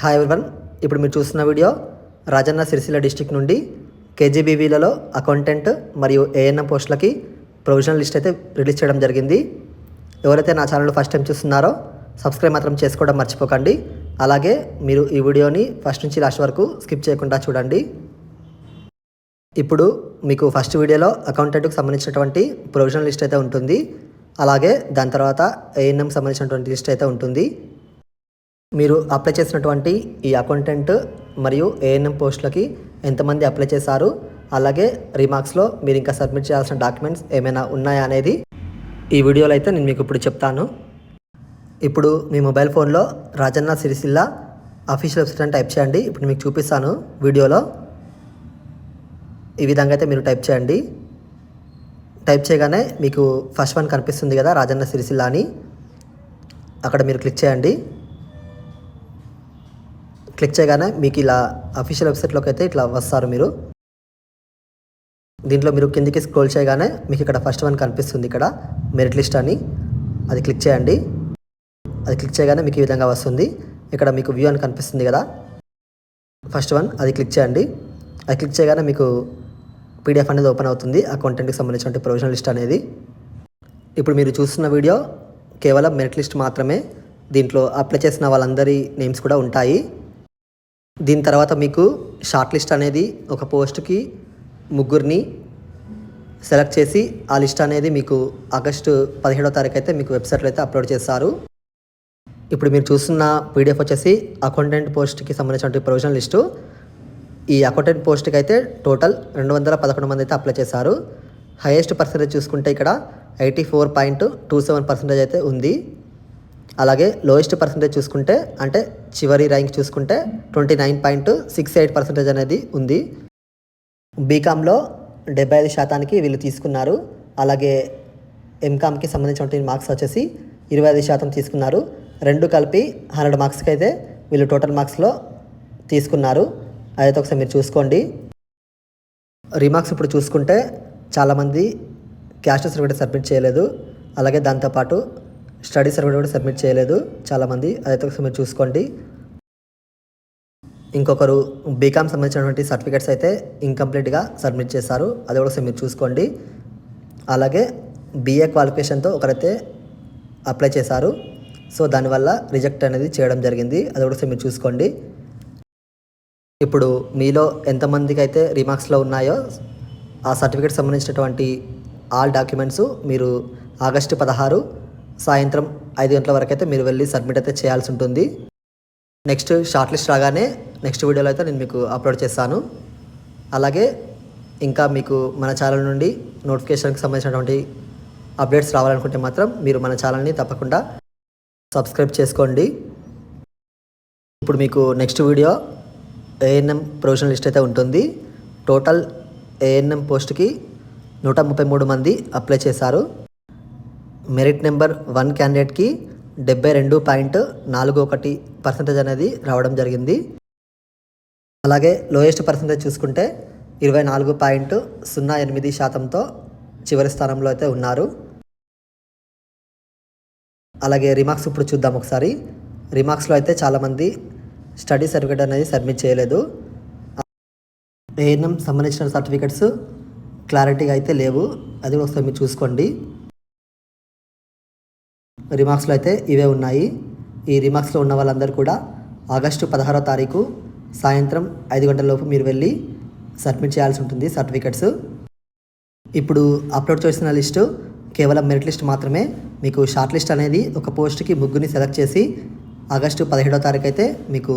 Hi everyone ఇప్పుడు మీరు చూస్తున్న వీడియో రాజన్న సిరిసిల్ల డిస్టిక్ నుండి కేజీబీవీలలో అకౌంటెంట్ మరియు ఏఎన్ఎం పోస్టులకి ప్రొవిజనల్ లిస్ట్ అయితే రిలీజ్ చేయడం జరిగింది. ఎవరైతే నా ఛానల్ ఫస్ట్ టైం చూస్తున్నారో సబ్స్క్రైబ్ మాత్రం చేసుకోవడం మర్చిపోకండి. అలాగే మీరు ఈ వీడియోని ఫస్ట్ నుంచి లాస్ట్ వరకు స్కిప్ చేయకుండా చూడండి. ఇప్పుడు మీకు ఫస్ట్ వీడియోలో అకౌంటెంట్కి సంబంధించినటువంటి ప్రొవిజనల్ లిస్ట్ అయితే ఉంటుంది. అలాగే దాని తర్వాత ఏఎన్ఎం సంబంధించినటువంటి లిస్ట్ అయితే ఉంటుంది. మీరు అప్లై చేసినటువంటి ఈ అకౌంటెంట్ మరియు ఏఎన్ఎం పోస్టులకి ఎంతమంది అప్లై చేశారు అలాగే రిమార్క్స్లో మీరు ఇంకా సబ్మిట్ చేయాల్సిన డాక్యుమెంట్స్ ఏమైనా ఉన్నాయా అనేది ఈ వీడియోలో అయితే నేను మీకు ఇప్పుడు చెప్తాను. ఇప్పుడు మీ మొబైల్ ఫోన్లో రాజన్న సిరిసిల్ల అఫీషియల్ వెబ్సైట్ అని టైప్ చేయండి. ఇప్పుడు మీకు చూపిస్తాను వీడియోలో. ఈ విధంగా అయితే మీరు టైప్ చేయండి. టైప్ చేయగానే మీకు ఫస్ట్ వన్ కనిపిస్తుంది కదా రాజన్న సిరిసిల్ల అని. అక్కడ మీరు క్లిక్ చేయండి. క్లిక్ చేయగానే మీకు ఇలా అఫీషియల్ వెబ్సైట్లోకి అయితే ఇట్లా వస్తారు మీరు. దీంట్లో మీరు కిందికి స్క్రోల్ చేయగానే మీకు ఇక్కడ ఫస్ట్ వన్ కనిపిస్తుంది ఇక్కడ మెరిట్ లిస్ట్ అని. అది క్లిక్ చేయండి. అది క్లిక్ చేయగానే మీకు ఈ విధంగా వస్తుంది. ఇక్కడ మీకు వ్యూ అని కనిపిస్తుంది కదా. ఫస్ట్ వన్ అది క్లిక్ చేయండి. అది క్లిక్ చేయగానే మీకు పీడిఎఫ్ అనేది ఓపెన్ అవుతుంది. ఆ కంటెంట్కి సంబంధించిన ప్రొవిజనల్ లిస్ట్ అనేది. ఇప్పుడు మీరు చూస్తున్న వీడియో కేవలం మెరిట్ లిస్ట్ మాత్రమే. దీంట్లో అప్లై చేసిన వాళ్ళందరి నేమ్స్ కూడా ఉంటాయి. దీని తర్వాత మీకు షార్ట్ లిస్ట్ అనేది ఒక పోస్ట్కి ముగ్గురిని సెలెక్ట్ చేసి ఆ లిస్ట్ అనేది మీకు ఆగస్టు పదిహేడో తారీఖు అయితే మీకు వెబ్సైట్లో అయితే అప్లోడ్ చేస్తారు. ఇప్పుడు మీరు చూస్తున్న పీడిఎఫ్ వచ్చేసి అకౌంటెంట్ పోస్ట్కి సంబంధించినటువంటి ప్రొవిజనల్ లిస్టు ఈ అకౌంటెంట్ పోస్ట్కి అయితే టోటల్ రెండు వందల పదకొండు మంది అయితే అప్లై చేశారు. హైయెస్ట్ పర్సంటేజ్ చూసుకుంటే ఇక్కడ eighty four point two seven percentage అయితే ఉంది. అలాగే లోయెస్ట్ పర్సంటేజ్ చూసుకుంటే అంటే చివరి ర్యాంక్ చూసుకుంటే twenty nine point six eight percentage అనేది ఉంది. బీకామ్లో డెబ్బై ఐదు శాతానికి వీళ్ళు తీసుకున్నారు. అలాగే ఎంకామ్కి సంబంధించిన మార్క్స్ వచ్చేసి ఇరవై ఐదు శాతం తీసుకున్నారు. రెండు కలిపి హండ్రెడ్ మార్క్స్కి అయితే వీళ్ళు టోటల్ మార్క్స్లో తీసుకున్నారు. అదైతే ఒకసారి మీరు చూసుకోండి. రిమార్క్స్ ఇప్పుడు చూసుకుంటే చాలామంది క్యాష్ సర్టిఫికేట్ సబ్మిట్ చేయలేదు. అలాగే దాంతోపాటు స్టడీ సర్వే కూడా సబ్మిట్ చేయలేదు చాలామంది. అదైతే ఒకసారి మీరు చూసుకోండి. ఇంకొకరు బీకామ్ సంబంధించినటువంటి సర్టిఫికేట్స్ అయితే ఇంకంప్లీట్గా సబ్మిట్ చేశారు. అది కూడా ఒకసారి మీరు చూసుకోండి. అలాగే బీఏ క్వాలిఫికేషన్తో ఒకరైతే అప్లై చేశారు. సో దానివల్ల రిజెక్ట్ అనేది చేయడం జరిగింది. అది కూడా ఒకసారి మీరు చూసుకోండి. ఇప్పుడు మీలో ఎంతమందికి అయితే రిమార్క్స్లో ఉన్నాయో ఆ సర్టిఫికేట్ సంబంధించినటువంటి ఆల్ డాక్యుమెంట్స్ మీరు ఆగస్టు పదహారు సాయంత్రం ఐదు గంటల వరకు అయితే మీరు వెళ్ళి సబ్మిట్ అయితే చేయాల్సి ఉంటుంది. నెక్స్ట్ షార్ట్ లిస్ట్ రాగానే నెక్స్ట్ వీడియోలో అయితే నేను మీకు అప్లోడ్ చేస్తాను. అలాగే ఇంకా మీకు మన ఛానల్ నుండి నోటిఫికేషన్కి సంబంధించినటువంటి అప్డేట్స్ రావాలనుకుంటే మాత్రం మీరు మన ఛానల్ని తప్పకుండా సబ్స్క్రైబ్ చేసుకోండి. ఇప్పుడు మీకు next video ANM provisional list అయితే ఉంటుంది. టోటల్ ఏఎన్ఎం పోస్ట్కి నూట ముప్పై మూడు మంది అప్లై చేశారు. మెరిట్ నెంబర్ వన్ క్యాండిడేట్కి డెబ్బై రెండు పాయింట్ నాలుగు ఒకటి పర్సెంటేజ్ అనేది రావడం జరిగింది. అలాగే లోయెస్ట్ పర్సెంటేజ్ చూసుకుంటే ఇరవై నాలుగు పాయింట్ సున్నా ఎనిమిది శాతంతో చివరి స్థానంలో అయితే ఉన్నారు. అలాగే రిమార్క్స్ ఇప్పుడు చూద్దాం ఒకసారి. రిమార్క్స్లో అయితే చాలామంది స్టడీ సర్టిఫికేట్ అనేది సబ్మిట్ చేయలేదు. ఏఎన్ఎం సంబంధించిన సర్టిఫికెట్స్ క్లారిటీగా అయితే లేవు. అది ఒకసారి మీరు చూసుకోండి. రిమార్క్స్లో అయితే ఇవే ఉన్నాయి. ఈ రిమార్క్స్లో ఉన్న వాళ్ళందరూ కూడా ఆగస్టు పదహారో తారీఖు సాయంత్రం ఐదు గంటలలోపు మీరు వెళ్ళి సబ్మిట్ చేయాల్సి ఉంటుంది సర్టిఫికెట్స్. ఇప్పుడు అప్లోడ్ చేసిన లిస్టు కేవలం మెరిట్ లిస్ట్ మాత్రమే. మీకు షార్ట్ లిస్ట్ అనేది ఒక పోస్ట్కి ముగ్గురిని సెలెక్ట్ చేసి ఆగస్టు పదిహేడో తారీఖు అయితే మీకు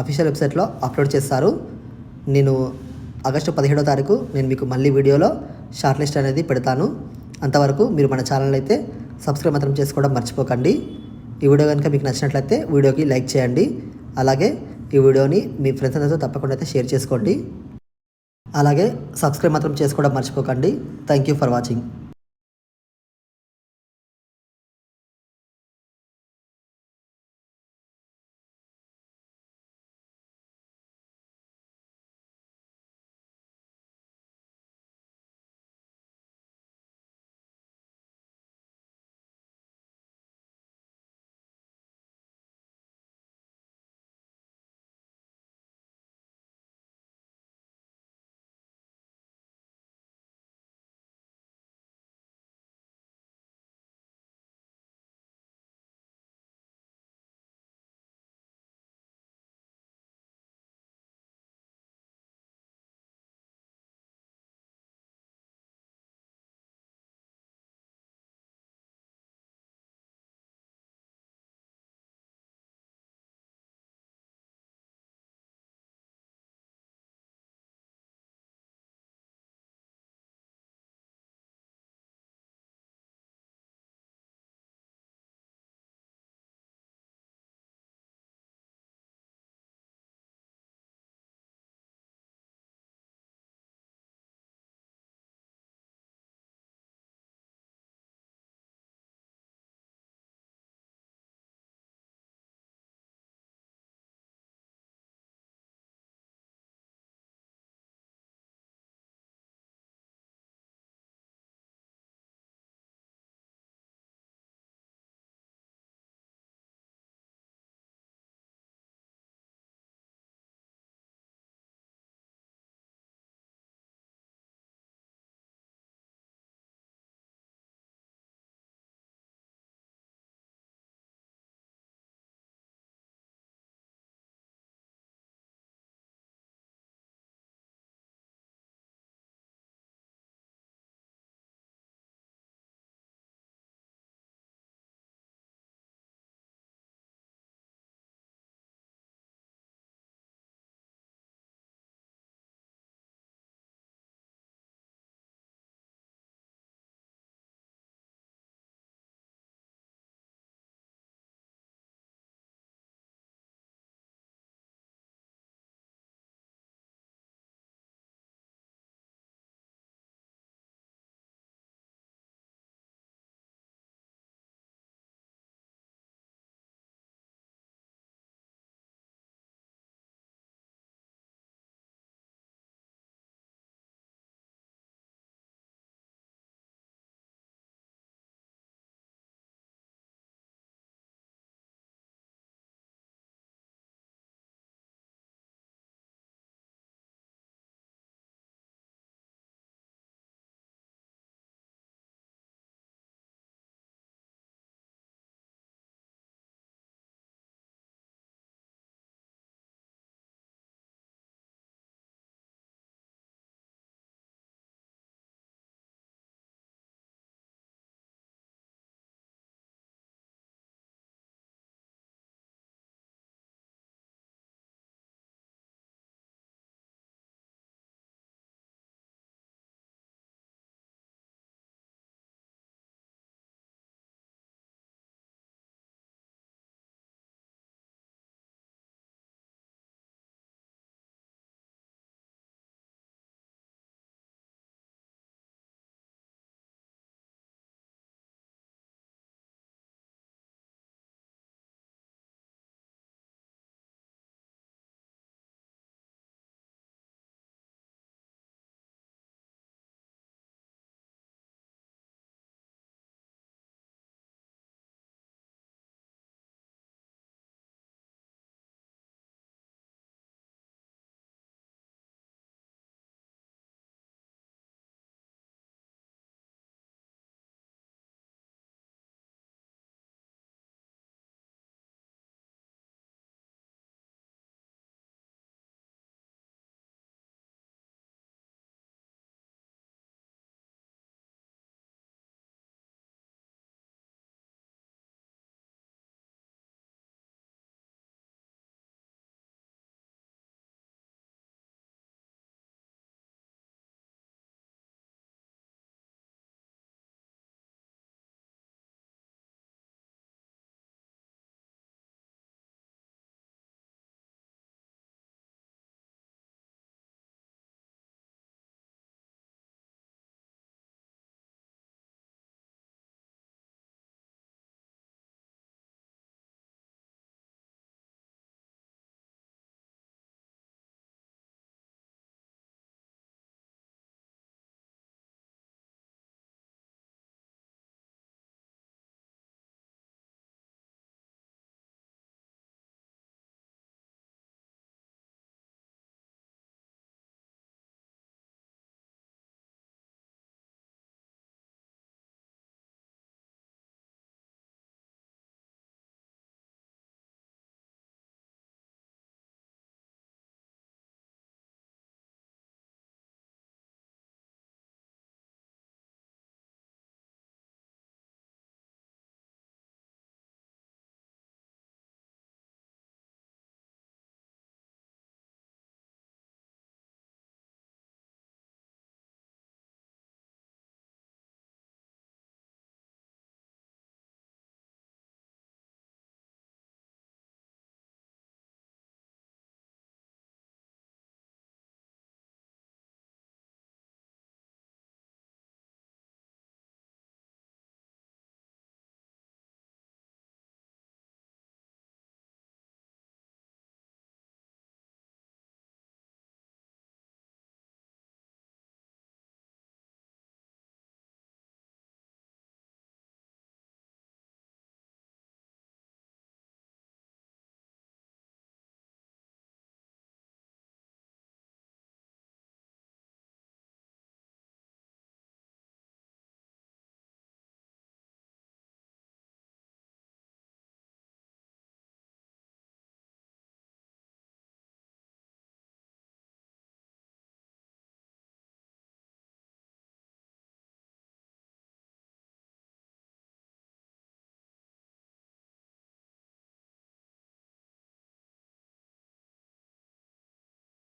అఫీషియల్ వెబ్సైట్లో అప్లోడ్ చేస్తారు. నేను ఆగస్టు పదిహేడో తారీఖు నేను మీకు మళ్ళీ వీడియోలో షార్ట్ లిస్ట్ అనేది పెడతాను. అంతవరకు మీరు మన ఛానల్ అయితే సబ్స్క్రైబ్ మాత్రం చేసుకోవడం మర్చిపోకండి. ఈ వీడియో కనుక మీకు నచ్చినట్లయితే వీడియోకి లైక్ చేయండి. అలాగే ఈ వీడియోని మీ ఫ్రెండ్స్ అందరితో తప్పకుండా అయితే షేర్ చేసుకోండి. అలాగే సబ్స్క్రైబ్ మాత్రం చేసుకోవడం మర్చిపోకండి. Thank you for watching